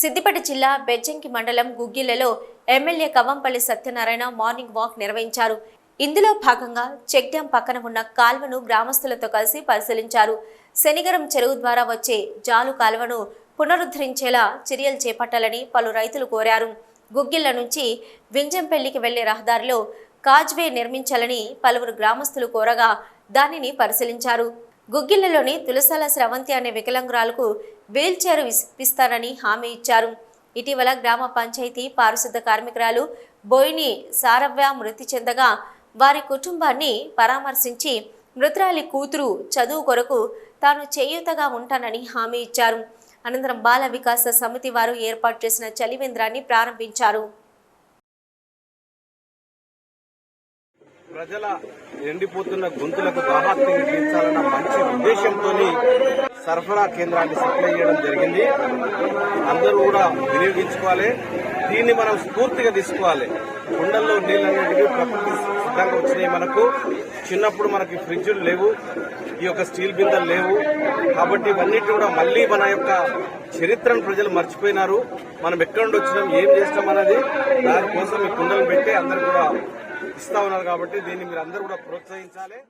సిద్దిపేట జిల్లా బెజ్జంకి మండలం గుగ్గిలలో MLA Kavampalli Satyanarayana morning walk నిర్వహించారు. ఇందులో భాగంగా చెక్ డ్యాం పక్కన ఉన్న కాల్వను గ్రామస్తులతో కలిసి పరిశీలించారు. శనిగరం చెరువు ద్వారా వచ్చే జాలు కాల్వను పునరుద్ధరించేలా చర్యలు చేపట్టాలని పలు రైతులు కోరారు. గుగ్గిళ్ళ నుంచి వింజంపల్లికి వెళ్ళే రహదారిలో కాజ్వే నిర్మించాలని పలువురు గ్రామస్తులు కోరగా దానిని పరిశీలించారు. గుగ్గిళ్ళలోని తులసాల స్రవంతి అనే వికలాంగురాలకు వీల్ చైర్ ఇస్తానని హామీ ఇచ్చారు. ఇటీవల గ్రామ పంచాయతీ పారిశుద్ధ కార్మికురాలు బోయిని సారవ్య మృతి చెందగా వారి కుటుంబాన్ని పరామర్శించి మృతురాలి కూతురు చదువు కొరకు తాను చేయూతగా ఉంటానని హామీ ఇచ్చారు. అనంతరం బాల వికాస సమితి వారు ఏర్పాటు చేసిన చలివేంద్రాన్ని ప్రారంభించారు. ప్రజల ఎండిపోతున్న గొంతులకు దాహాత్మ్యం తీర్చాలన్న మంచి ఉద్దేశంతో సరఫరా కేంద్రాన్ని సప్లై చేయడం జరిగింది. అందరూ కూడా వినియోగించుకోవాలి. దీన్ని మనం స్ఫూర్తిగా తీసుకోవాలి. కుండల్లో నీళ్ళు ప్రకృతి సిద్ధంగా వచ్చినాయి మనకు. చిన్నప్పుడు మనకి ఫ్రిడ్జులు లేవు. ఈ యొక్క స్టీల్ బిందెలు లేవు. కాబట్టి ఇవన్నిటి కూడా మళ్ళీ మన యొక్క చరిత్రను ప్రజలు మర్చిపోయినారు. మనం ఎక్కడి నుండి వచ్చినాం ఏం చేస్తాం అన్నది దానికోసం ఈ కుండలు పెట్టి అందరూ కూడా ఇస్తా ఉన్నారు కాబట్టి దీన్ని మీరు అందరూ కూడా ప్రోత్సహించాలి.